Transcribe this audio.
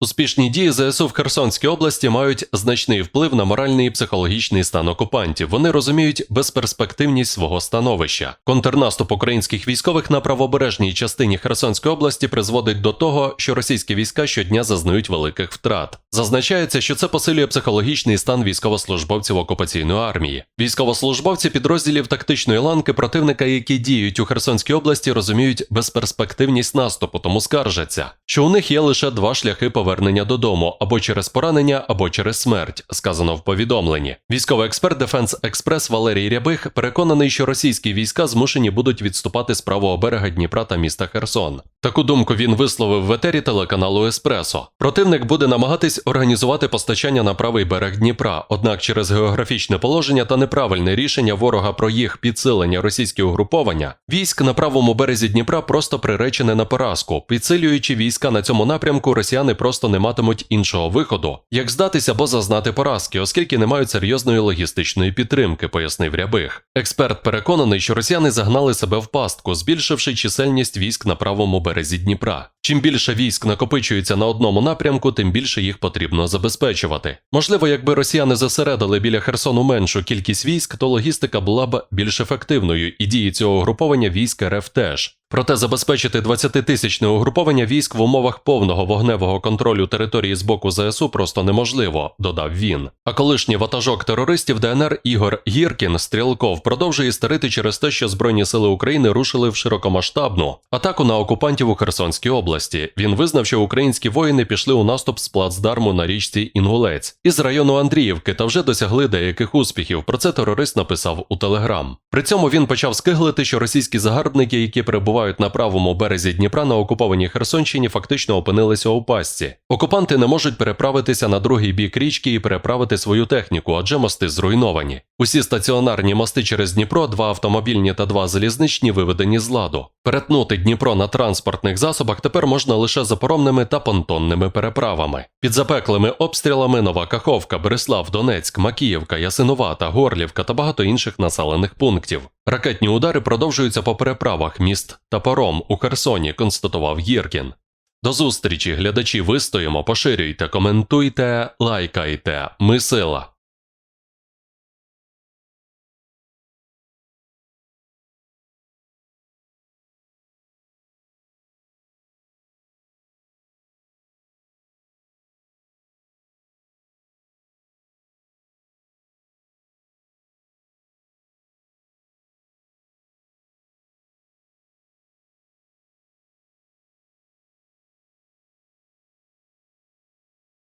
Успішні дії ЗСУ в Херсонській області мають значний вплив на моральний і психологічний стан окупантів. Вони розуміють безперспективність свого становища. Контрнаступ українських військових на правобережній частині Херсонської області призводить до того, що російські війська щодня зазнають великих втрат. Зазначається, що це посилює психологічний стан військовослужбовців окупаційної армії. Військовослужбовці підрозділів тактичної ланки противника, які діють у Херсонській області, розуміють безперспективність наступу, тому скаржаться, що у них є лише два шляхи повернення додому або через поранення, або через смерть, сказано в повідомленні. Військовий експерт Дефенс Експрес Валерій Рябих переконаний, що російські війська змушені будуть відступати з правого берега Дніпра та міста Херсон. Таку думку він висловив в етері телеканалу Еспресо. Противник буде намагатись організувати постачання на правий берег Дніпра, однак через географічне положення та неправильне рішення ворога про їх підсилення російські угруповання, військ на правому березі Дніпра просто приречене на поразку. Підсилюючи війська на цьому напрямку, росіяни просто не матимуть іншого виходу, як здатися або зазнати поразки, оскільки не мають серйозної логістичної підтримки, пояснив Рябих. Експерт переконаний, що росіяни загнали себе в пастку, збільшивши чисельність військ на правому березі Дніпра. Чим більше військ накопичується на одному напрямку, тим більше їх потрібно забезпечувати. Можливо, якби росіяни зосередили біля Херсону меншу кількість військ, то логістика була б більш ефективною, і дії цього угруповання військ РФ теж. Проте забезпечити 20-тисячне угруповання військ в умовах повного вогневого контролю території з боку ЗСУ просто неможливо, додав він. А колишній ватажок терористів ДНР Ігор Гіркін Стрілков продовжує старити через те, що Збройні сили України рушили в широкомасштабну атаку на окупантів у Херсонській області. Він визнав, що українські воїни пішли у наступ з плацдарму на річці Інгулець із району Андріївки та вже досягли деяких успіхів. Про це терорист написав у Телеграм. При цьому він почав скиглити, що російські загарбники, які перебувають на правому березі Дніпра на окупованій Херсонщині, фактично опинилися у пастці. Окупанти не можуть переправитися на другий бік річки і переправити свою техніку, адже мости зруйновані. Усі стаціонарні мости через Дніпро, два автомобільні та два залізничні виведені з ладу. Перетнути Дніпро на транспортних засобах тепер можна лише запоромними та понтонними переправами. Під запеклими обстрілами Нова Каховка, Береслав, Донецьк, Макіївка, Ясиновата, Горлівка та багато інших населених пунктів. Ракетні удари продовжуються по переправах міст та паром у Херсоні, констатував Єркін. До зустрічі, глядачі, вистоїмо, поширюйте, коментуйте, лайкайте. Ми сила.